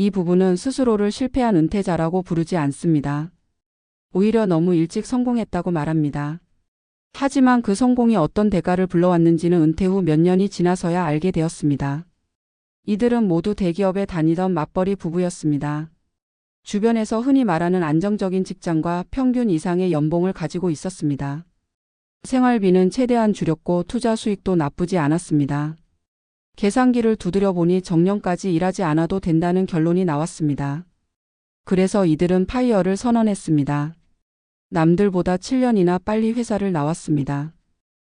이 부부는 스스로를 실패한 은퇴자라고 부르지 않습니다. 오히려 너무 일찍 성공했다고 말합니다. 하지만 그 성공이 어떤 대가를 불러왔는지는 은퇴 후 몇 년이 지나서야 알게 되었습니다. 이들은 모두 대기업에 다니던 맞벌이 부부였습니다. 주변에서 흔히 말하는 안정적인 직장과 평균 이상의 연봉을 가지고 있었습니다. 생활비는 최대한 줄였고 투자 수익도 나쁘지 않았습니다. 계산기를 두드려 보니 정년까지 일하지 않아도 된다는 결론이 나왔습니다. 그래서 이들은 파이어를 선언했습니다. 남들보다 7년이나 빨리 회사를 나왔습니다.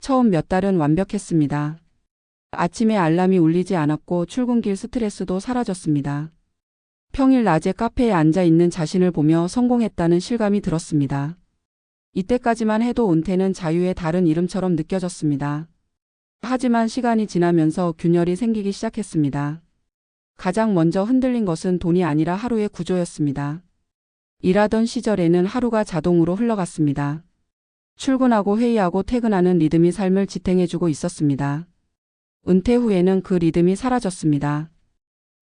처음 몇 달은 완벽했습니다. 아침에 알람이 울리지 않았고 출근길 스트레스도 사라졌습니다. 평일 낮에 카페에 앉아 있는 자신을 보며 성공했다는 실감이 들었습니다. 이때까지만 해도 은퇴는 자유의 다른 이름처럼 느껴졌습니다. 하지만 시간이 지나면서 균열이 생기기 시작했습니다. 가장 먼저 흔들린 것은 돈이 아니라 하루의 구조였습니다. 일하던 시절에는 하루가 자동으로 흘러갔습니다. 출근하고 회의하고 퇴근하는 리듬이 삶을 지탱해주고 있었습니다. 은퇴 후에는 그 리듬이 사라졌습니다.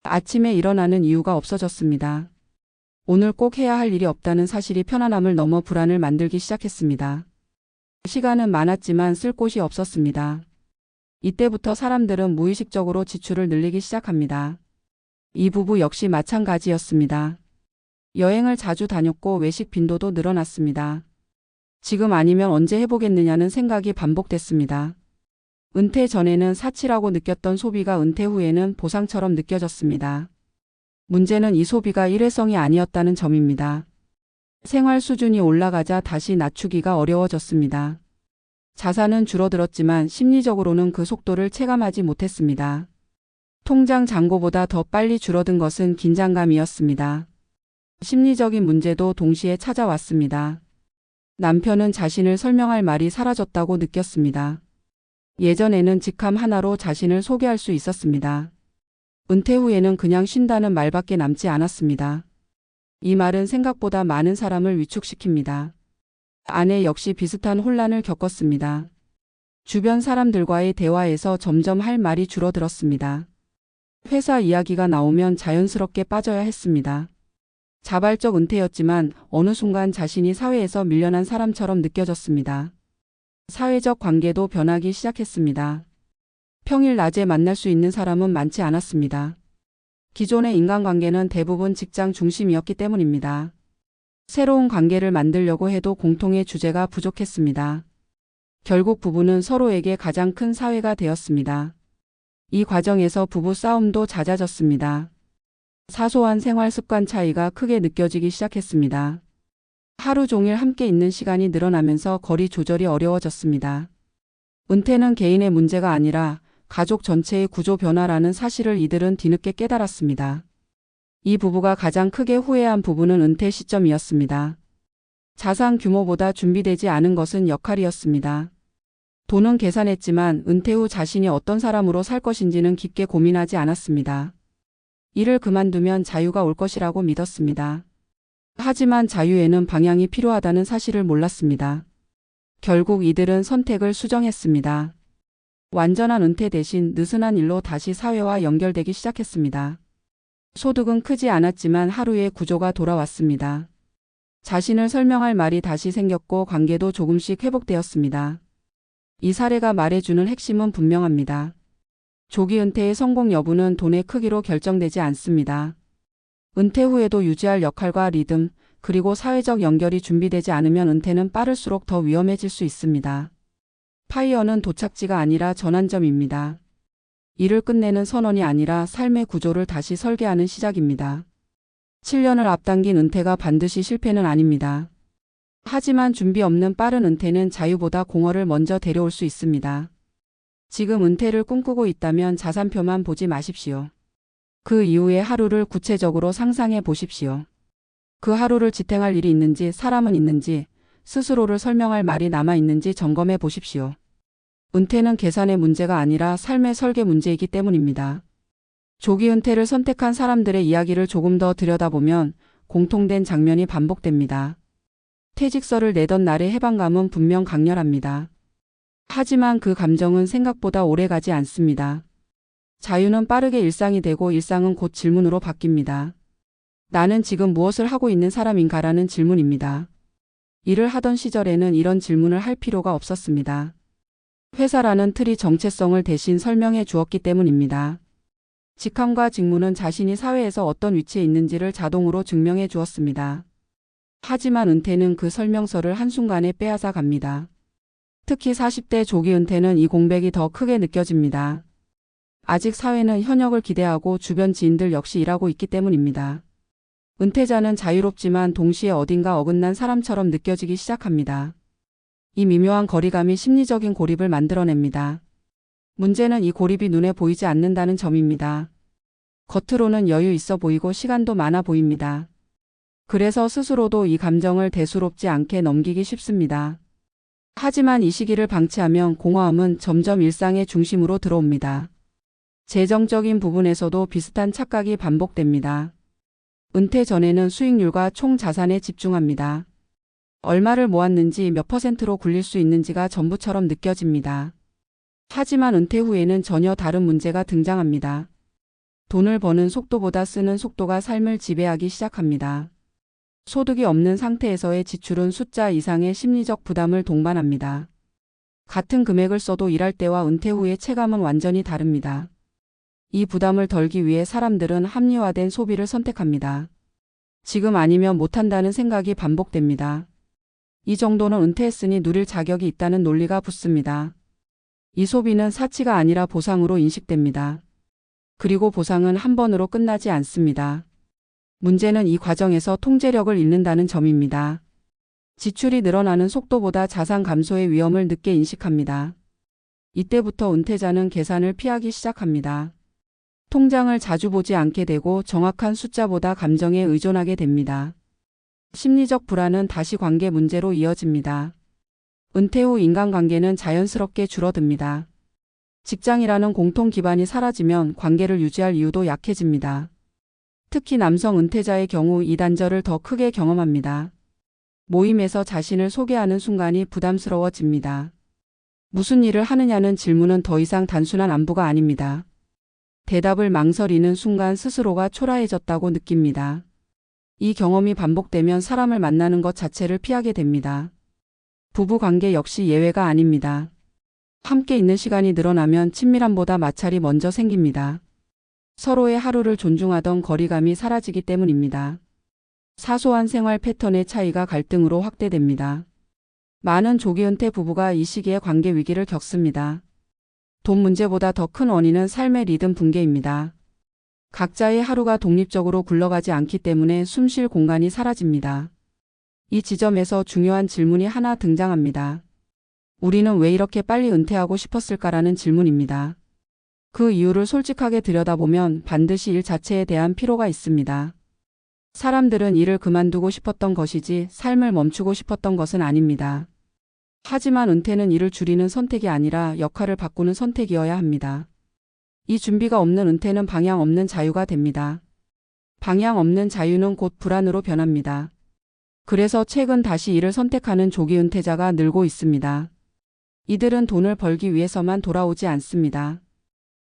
아침에 일어나는 이유가 없어졌습니다. 오늘 꼭 해야 할 일이 없다는 사실이 편안함을 넘어 불안을 만들기 시작했습니다. 시간은 많았지만 쓸 곳이 없었습니다. 이때부터 사람들은 무의식적으로 지출을 늘리기 시작합니다. 이 부부 역시 마찬가지였습니다. 여행을 자주 다녔고 외식 빈도도 늘어났습니다. 지금 아니면 언제 해보겠느냐는 생각이 반복됐습니다. 은퇴 전에는 사치라고 느꼈던 소비가 은퇴 후에는 보상처럼 느껴졌습니다. 문제는 이 소비가 일회성이 아니었다는 점입니다. 생활 수준이 올라가자 다시 낮추기가 어려워졌습니다. 자산은 줄어들었지만 심리적으로는 그 속도를 체감하지 못했습니다. 통장 잔고보다 더 빨리 줄어든 것은 긴장감이었습니다. 심리적인 문제도 동시에 찾아왔습니다. 남편은 자신을 설명할 말이 사라졌다고 느꼈습니다. 예전에는 직함 하나로 자신을 소개할 수 있었습니다. 은퇴 후에는 그냥 쉰다는 말밖에 남지 않았습니다. 이 말은 생각보다 많은 사람을 위축시킵니다. 아내 역시 비슷한 혼란을 겪었습니다. 주변 사람들과의 대화에서 점점 할 말이 줄어들었습니다. 회사 이야기가 나오면 자연스럽게 빠져야 했습니다. 자발적 은퇴였지만 어느 순간 자신이 사회에서 밀려난 사람처럼 느껴졌습니다. 사회적 관계도 변하기 시작했습니다. 평일 낮에 만날 수 있는 사람은 많지 않았습니다. 기존의 인간관계는 대부분 직장 중심이었기 때문입니다. 새로운 관계를 만들려고 해도 공통의 주제가 부족했습니다. 결국 부부는 서로에게 가장 큰 사회가 되었습니다. 이 과정에서 부부 싸움도 잦아졌습니다. 사소한 생활 습관 차이가 크게 느껴지기 시작했습니다. 하루 종일 함께 있는 시간이 늘어나면서 거리 조절이 어려워졌습니다. 은퇴는 개인의 문제가 아니라 가족 전체의 구조 변화라는 사실을 이들은 뒤늦게 깨달았습니다. 이 부부가 가장 크게 후회한 부분은 은퇴 시점이었습니다. 자산 규모보다 준비되지 않은 것은 역할이었습니다. 돈은 계산했지만 은퇴 후 자신이 어떤 사람으로 살 것인지는 깊게 고민하지 않았습니다. 일을 그만두면 자유가 올 것이라고 믿었습니다. 하지만 자유에는 방향이 필요하다는 사실을 몰랐습니다. 결국 이들은 선택을 수정했습니다. 완전한 은퇴 대신 느슨한 일로 다시 사회와 연결되기 시작했습니다. 소득은 크지 않았지만 하루의 구조가 돌아왔습니다. 자신을 설명할 말이 다시 생겼고 관계도 조금씩 회복되었습니다. 이 사례가 말해주는 핵심은 분명합니다. 조기 은퇴의 성공 여부는 돈의 크기로 결정되지 않습니다. 은퇴 후에도 유지할 역할과 리듬, 그리고 사회적 연결이 준비되지 않으면 은퇴는 빠를수록 더 위험해질 수 있습니다. 파이어는 도착지가 아니라 전환점입니다. 일을 끝내는 선언이 아니라 삶의 구조를 다시 설계하는 시작입니다. 7년을 앞당긴 은퇴가 반드시 실패는 아닙니다. 하지만 준비 없는 빠른 은퇴는 자유보다 공허를 먼저 데려올 수 있습니다. 지금 은퇴를 꿈꾸고 있다면 자산표만 보지 마십시오. 그 이후의 하루를 구체적으로 상상해 보십시오. 그 하루를 지탱할 일이 있는지 사람은 있는지 스스로를 설명할 말이 남아 있는지 점검해 보십시오. 은퇴는 계산의 문제가 아니라 삶의 설계 문제이기 때문입니다. 조기 은퇴를 선택한 사람들의 이야기를 조금 더 들여다보면 공통된 장면이 반복됩니다. 퇴직서를 내던 날의 해방감은 분명 강렬합니다. 하지만 그 감정은 생각보다 오래 가지 않습니다. 자유는 빠르게 일상이 되고 일상은 곧 질문으로 바뀝니다. 나는 지금 무엇을 하고 있는 사람인가라는 질문입니다. 일을 하던 시절에는 이런 질문을 할 필요가 없었습니다. 회사라는 틀이 정체성을 대신 설명해 주었기 때문입니다. 직함과 직무는 자신이 사회에서 어떤 위치에 있는지를 자동으로 증명해 주었습니다. 하지만 은퇴는 그 설명서를 한순간에 빼앗아 갑니다. 특히 40대 조기 은퇴는 이 공백이 더 크게 느껴집니다. 아직 사회는 현역을 기대하고 주변 지인들 역시 일하고 있기 때문입니다. 은퇴자는 자유롭지만 동시에 어딘가 어긋난 사람처럼 느껴지기 시작합니다. 이 미묘한 거리감이 심리적인 고립을 만들어냅니다. 문제는 이 고립이 눈에 보이지 않는다는 점입니다. 겉으로는 여유 있어 보이고 시간도 많아 보입니다. 그래서 스스로도 이 감정을 대수롭지 않게 넘기기 쉽습니다. 하지만 이 시기를 방치하면 공허함은 점점 일상의 중심으로 들어옵니다. 재정적인 부분에서도 비슷한 착각이 반복됩니다. 은퇴 전에는 수익률과 총 자산에 집중합니다. 얼마를 모았는지 몇 퍼센트로 굴릴 수 있는지가 전부처럼 느껴집니다. 하지만 은퇴 후에는 전혀 다른 문제가 등장합니다. 돈을 버는 속도보다 쓰는 속도가 삶을 지배하기 시작합니다. 소득이 없는 상태에서의 지출은 숫자 이상의 심리적 부담을 동반합니다. 같은 금액을 써도 일할 때와 은퇴 후의 체감은 완전히 다릅니다. 이 부담을 덜기 위해 사람들은 합리화된 소비를 선택합니다. 지금 아니면 못한다는 생각이 반복됩니다. 이 정도는 은퇴했으니 누릴 자격이 있다는 논리가 붙습니다. 이 소비는 사치가 아니라 보상으로 인식됩니다. 그리고 보상은 한 번으로 끝나지 않습니다. 문제는 이 과정에서 통제력을 잃는다는 점입니다. 지출이 늘어나는 속도보다 자산 감소의 위험을 늦게 인식합니다. 이때부터 은퇴자는 계산을 피하기 시작합니다. 통장을 자주 보지 않게 되고 정확한 숫자보다 감정에 의존하게 됩니다. 심리적 불안은 다시 관계 문제로 이어집니다. 은퇴 후 인간관계는 자연스럽게 줄어듭니다. 직장이라는 공통 기반이 사라지면 관계를 유지할 이유도 약해집니다. 특히 남성 은퇴자의 경우 이 단절을 더 크게 경험합니다. 모임에서 자신을 소개하는 순간이 부담스러워집니다. 무슨 일을 하느냐는 질문은 더 이상 단순한 안부가 아닙니다. 대답을 망설이는 순간 스스로가 초라해졌다고 느낍니다. 이 경험이 반복되면 사람을 만나는 것 자체를 피하게 됩니다. 부부 관계 역시 예외가 아닙니다. 함께 있는 시간이 늘어나면 친밀함보다 마찰이 먼저 생깁니다. 서로의 하루를 존중하던 거리감이 사라지기 때문입니다. 사소한 생활 패턴의 차이가 갈등으로 확대됩니다. 많은 조기 은퇴 부부가 이 시기에 관계 위기를 겪습니다. 돈 문제보다 더 큰 원인은 삶의 리듬 붕괴입니다. 각자의 하루가 독립적으로 굴러가지 않기 때문에 숨쉴 공간이 사라집니다. 이 지점에서 중요한 질문이 하나 등장합니다. 우리는 왜 이렇게 빨리 은퇴하고 싶었을까라는 질문입니다. 그 이유를 솔직하게 들여다보면 반드시 일 자체에 대한 피로가 있습니다. 사람들은 일을 그만두고 싶었던 것이지 삶을 멈추고 싶었던 것은 아닙니다. 하지만 은퇴는 일을 줄이는 선택이 아니라 역할을 바꾸는 선택이어야 합니다. 이 준비가 없는 은퇴는 방향 없는 자유가 됩니다. 방향 없는 자유는 곧 불안으로 변합니다. 그래서 최근 다시 일을 선택하는 조기 은퇴자가 늘고 있습니다. 이들은 돈을 벌기 위해서만 돌아오지 않습니다.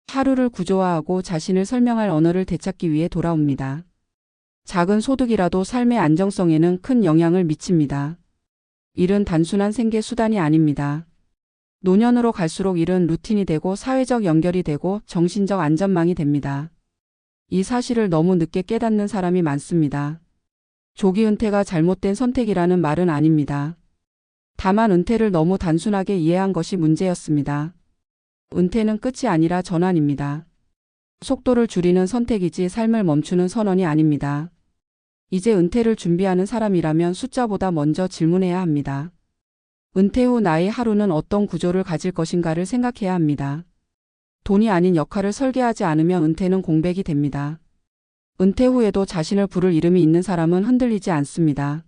하루를 구조화하고 자신을 설명할 언어를 되찾기 위해 돌아옵니다. 작은 소득이라도 삶의 안정성에는 큰 영향을 미칩니다. 일은 단순한 생계 수단이 아닙니다. 노년으로 갈수록 일은 루틴이 되고 사회적 연결이 되고 정신적 안전망이 됩니다. 이 사실을 너무 늦게 깨닫는 사람이 많습니다. 조기 은퇴가 잘못된 선택이라는 말은 아닙니다. 다만 은퇴를 너무 단순하게 이해한 것이 문제였습니다. 은퇴는 끝이 아니라 전환입니다. 속도를 줄이는 선택이지 삶을 멈추는 선언이 아닙니다. 이제 은퇴를 준비하는 사람이라면 숫자보다 먼저 질문해야 합니다. 은퇴 후 나의 하루는 어떤 구조를 가질 것인가를 생각해야 합니다. 돈이 아닌 역할을 설계하지 않으면 은퇴는 공백이 됩니다. 은퇴 후에도 자신을 부를 이름이 있는 사람은 흔들리지 않습니다.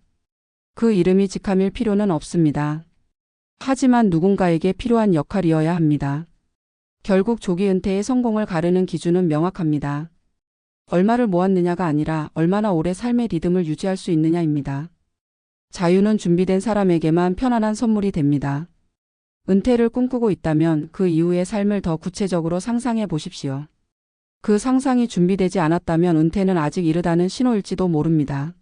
그 이름이 직함일 필요는 없습니다. 하지만 누군가에게 필요한 역할이어야 합니다. 결국 조기 은퇴의 성공을 가르는 기준은 명확합니다. 얼마를 모았느냐가 아니라 얼마나 오래 삶의 리듬을 유지할 수 있느냐입니다. 자유는 준비된 사람에게만 편안한 선물이 됩니다. 은퇴를 꿈꾸고 있다면 그 이후의 삶을 더 구체적으로 상상해 보십시오. 그 상상이 준비되지 않았다면 은퇴는 아직 이르다는 신호일지도 모릅니다.